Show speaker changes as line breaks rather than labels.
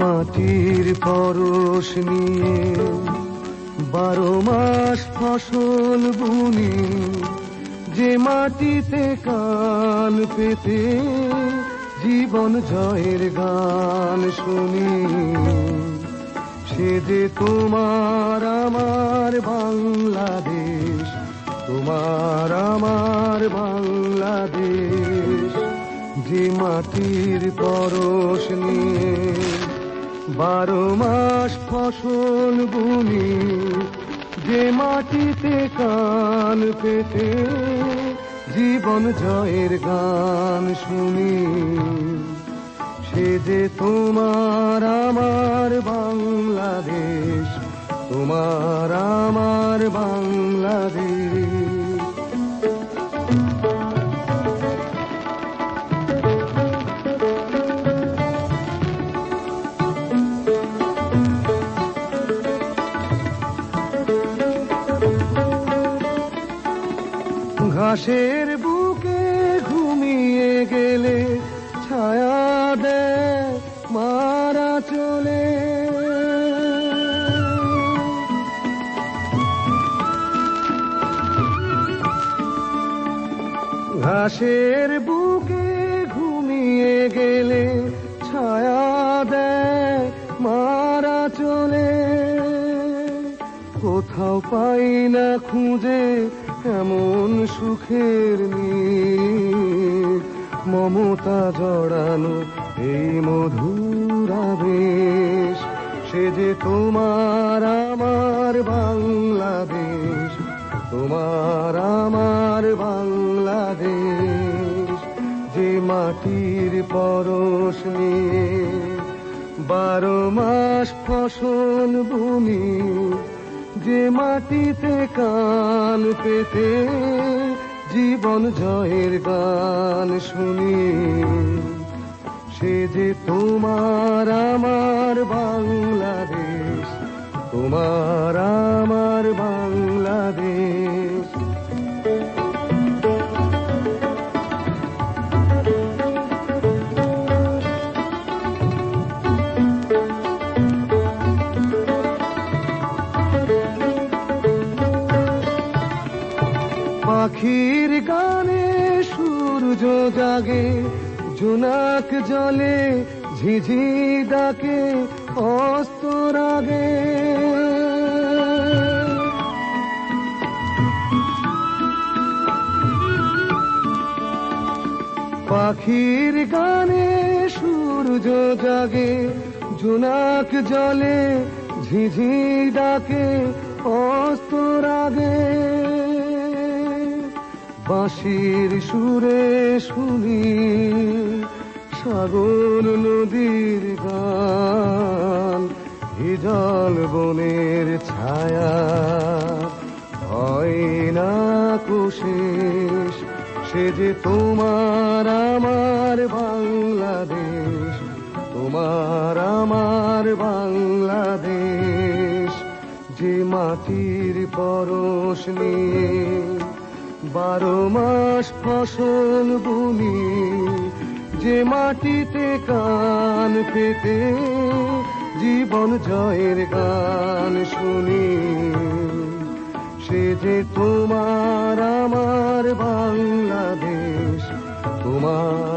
মাটির পরশ নিয়ে বারো মাস ফসল বুনি, যে মাটিতে কান পেতে জীবন জয়ের গান শুনি। সে যে তোমার আমার বাংলাদেশ, তোমার আমার বাংলাদেশ, যে মাটির পরশ বারো মাস ফসল বুনি, যে মাটিতে কান পেতে জীবন জয়ের গান শুনি। সে যে তোমার আমার ঘাসের বুকে ঘুমিয়ে গেলে ছায়া দেয়, মারা চলে। ঘাসের বুকে ঘুমিয়ে গেলে ছায়া দেয়, মারা চলে। কোথাও পাই না খুঁজে এমন সুখের নীড় মমতা জড়ানো এই মধুর আবেশ। সে যে তোমার আমার বাংলাদেশ, তোমার আমার বাংলাদেশ। যে মাটির পরশ নিয়ে বারো মাস ফসল বুনি যে মাটিতে কান পেতে জীবন জয়ের গান শুনি। সে যে তোমার আমার বাংলাদেশ, তোমার আমার বাংলাদেশ। পাখির গানে সূর্য জাগে, জোনাক জলে ঝিঝি ডাকে, অস্ত রাগে। পাখির গানে সূর্য জাগে, জোনাক জলে ঝিঝি ডাকে, অস্ত রাগে। বাঁশির সুরে শুনি সাগর নদীর গান। হিজল বনের ছায়া হয় না কোশেষ সে যে তোমার আমার বাংলাদেশ, তোমার আমার বাংলাদেশ। যে মাটির পরশ নিয়ে বারো মাস ফসল বুনি যে মাটিতে কান পেতে জীবন জয়ের গান শুনি। সে যে তোমার, আমার বাংলাদেশ, তোমার